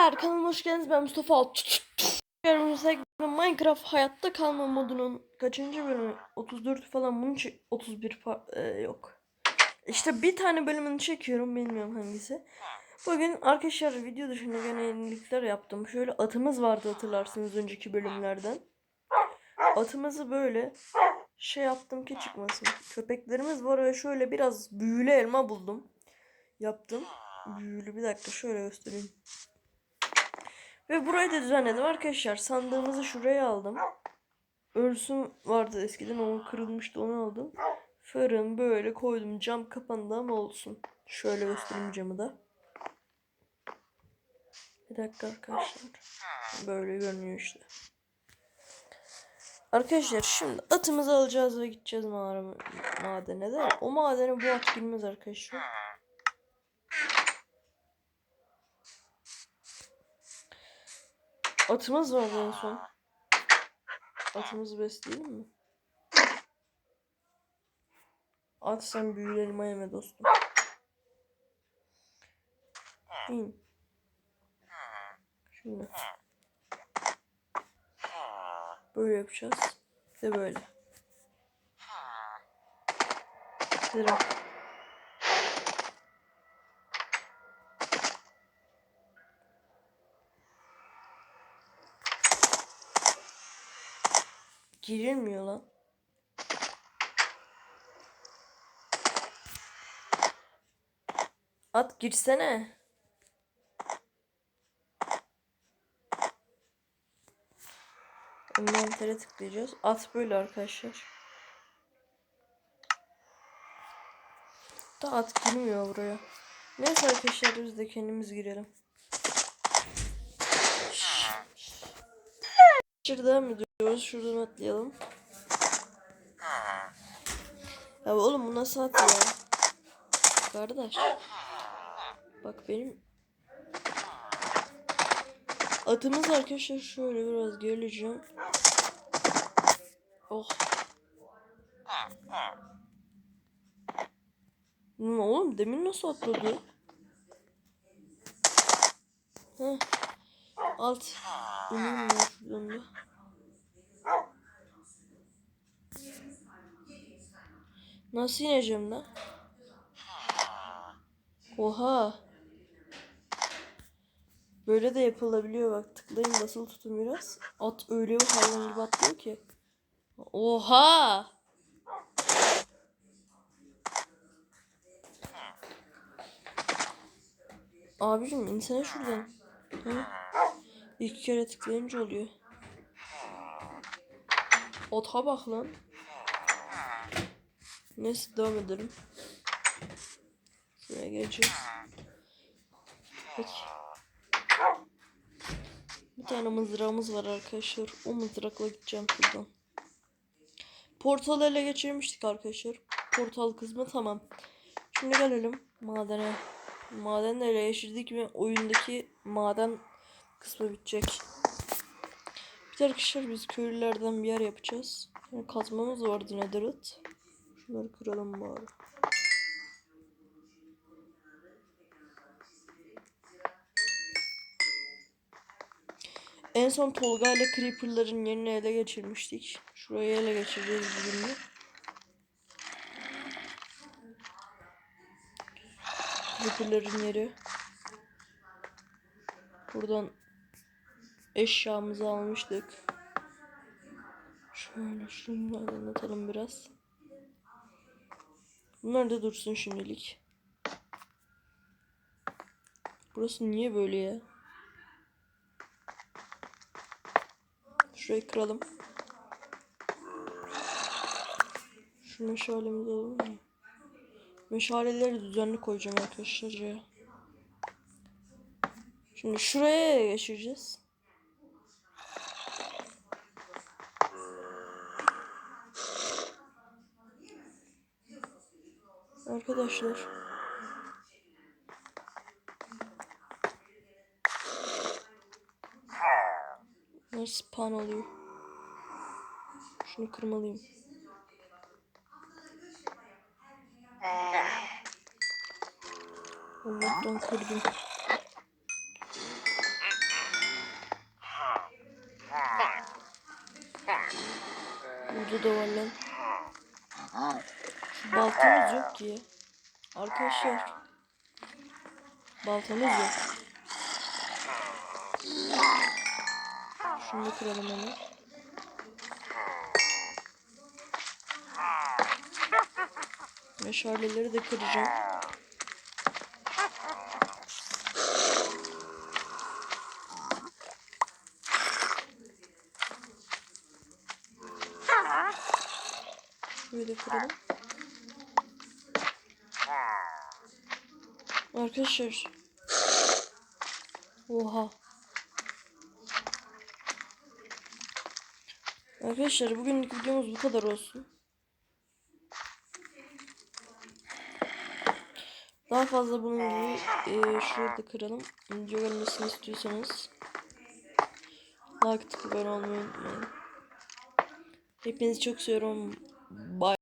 Kanalıma hoş geldiniz. Ben Mustafa. Önümüzde Minecraft hayatta kalma modunun kaçıncı bölümü? 34 falan bunun için 31 fa- e, yok. İşte bir tane bölümünü çekiyorum bilmiyorum hangisi. Bugün arkadaşlar video dışında gene yenilikler yaptım. Şöyle atımız vardı hatırlarsınız önceki bölümlerden. Atımızı böyle şey yaptım ki çıkmasın. Köpeklerimiz var ve şöyle biraz büyülü elma buldum. Yaptım. Büyülü bir dakika şöyle göstereyim. Ve burayı da düzenledim arkadaşlar. Sandığımızı şuraya aldım. Örsüm vardı eskiden o kırılmıştı onu aldım. Fırın böyle koydum. Cam kapandı ama olsun. Şöyle göstereyim camı da. Bir dakika arkadaşlar. Böyle görünüyor işte. Arkadaşlar şimdi atımızı alacağız ve gideceğiz madene de. O madene bu at girmez arkadaşlar. Atımız vardı en son. Atımızı besleyelim mi? At sen büyülü elma yeme dostum. İn. Şimdi. Böyle yapacağız. De böyle. Zira. Girilmiyor lan. At girsene. Envantere tıklayacağız. At böyle arkadaşlar. Da at girmiyor buraya. Neyse arkadaşlar biz de kendimiz girelim. Şuradan mı diyoruz? Şuradan atlayalım. Ya oğlum bu nasıl at? Kardeş. Bak benim atımız arkadaşlar şöyle biraz geleceğim. Oh. Ne oğlum demin nasıl atladı? Heh. Alt. İneyim ya şuradan da. Nasıl ineceğim lan? Oha. Böyle de yapılabiliyor bak. Tıklayın basılı tutun biraz. At öyle bir hayvan gibi atlıyor ki. Oha. Abicim insene şuradan. Ha? İki kere tıklayınca oluyor. Ota bak lan. Neyse devam edelim. Şuraya geleceğiz. Peki. Bir tane mızrağımız var arkadaşlar. O mızrakla gideceğim şuradan. Portalı ele geçirmiştik arkadaşlar. Portal kısmı tamam. Şimdi gelelim madene. Maden ele geçirdik ve oyundaki maden kısmı bitecek. Bir arkadaşlar biz köylülerden bir yer yapacağız. Yani kazmamız vardı netherite. Şunları kıralım bari. En son Tolga ile Creeper'ların yerini ele geçirmiştik. Şurayı ele geçireceğiz bugün de. Creeper'ların yeri. Buradan eşyamızı almıştık. Şöyle şunları anlatalım biraz. Bunlar da dursun şimdilik. Burası niye böyle ya? Şurayı kıralım. Şu meşalemizi alalım mı? Meşaleleri düzenli koyacağım arkadaşlar. Şimdi şuraya geçireceğiz. arkadaşlar. Bunlar spawn oluyor. Şunu kırmalıyım. Allah'tan kırdım. Burada da var lan. Baltamız yok ki. Arkadaşlar. Baltamız yok. Şunu da kıralım hemen. Meşaleleri de kıracağım. Şöyle de kıralım. Arkadaşlar. Oha. Arkadaşlar bugünlük videomuz bu kadar olsun. Daha fazla bunun gibi e, şurayı kıralım. Video gelmesini istiyorsanız like atıp abone olmayı unutmayın. Hepinizi çok seviyorum. Bye.